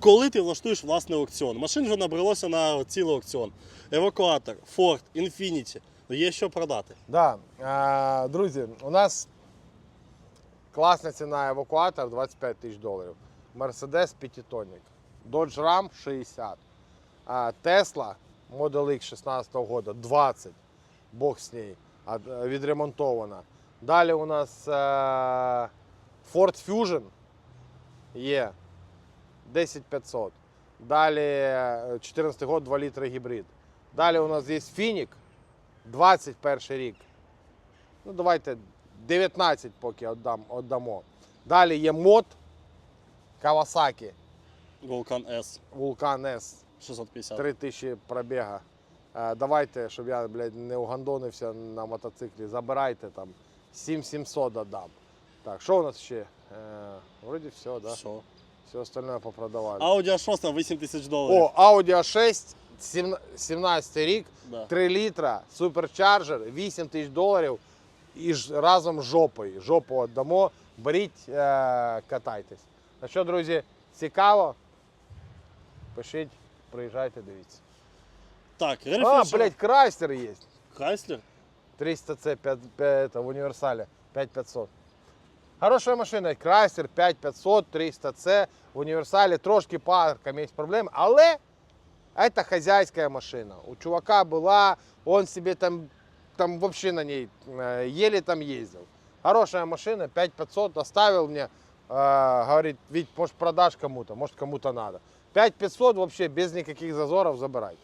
Коли ти влаштуєш власний аукціон? Машин вже набралося на цілий аукціон. Евакуатор, Ford, Infiniti. Є що продати. Да. Е, друзі, у нас класна ціна евакуатор 25 тисяч доларів. Mercedes п'ятитонник. Dodge Ram 60. А Tesla Model X 16 года 20. Бог з нею. а, е, Відремонтована. Далі у нас е, Ford Fusion є 10500. Далі е, 14 год 2 літри гібрид. Далі у нас є Фінік 21 рік. Ну, давайте 19 поки віддам, віддамо. Далі є мод Kawasaki Vulcan S Vulcan S 650. 3000 пробіга. Е, давайте, щоб я блядь, не угандонився на мотоциклі, забирайте там 7700 додам. Так, що у нас ще? Е, вроді все, да? Що? Все остальное попродавали. Audi A6 8 тисяч доларів. О, Audi A6, 17 рік, Да. 3 літра, суперчарджер, 8 тисяч доларів і ж разом з жопою. Жопу віддамо, беріть, е, катайтесь. Ну що, друзі, цікаво? Пишіть, приїжджайте, дивіться. Так, А, Рельф блядь, Крайстер є. Chrysler. 300 c 5, 5, в універсалі 5500. Хорошая машина, Крайстер 5500, 300 c в універсалі трошки парком є проблеми, але это хозяйская машина. У чувака была, он себе там, там вообще на ней э, еле там ездил. Хорошая машина, 5500, оставил мне, э, говорит, Вить, может продашь кому-то, может кому-то надо. 5500 вообще без никаких зазоров забирайте.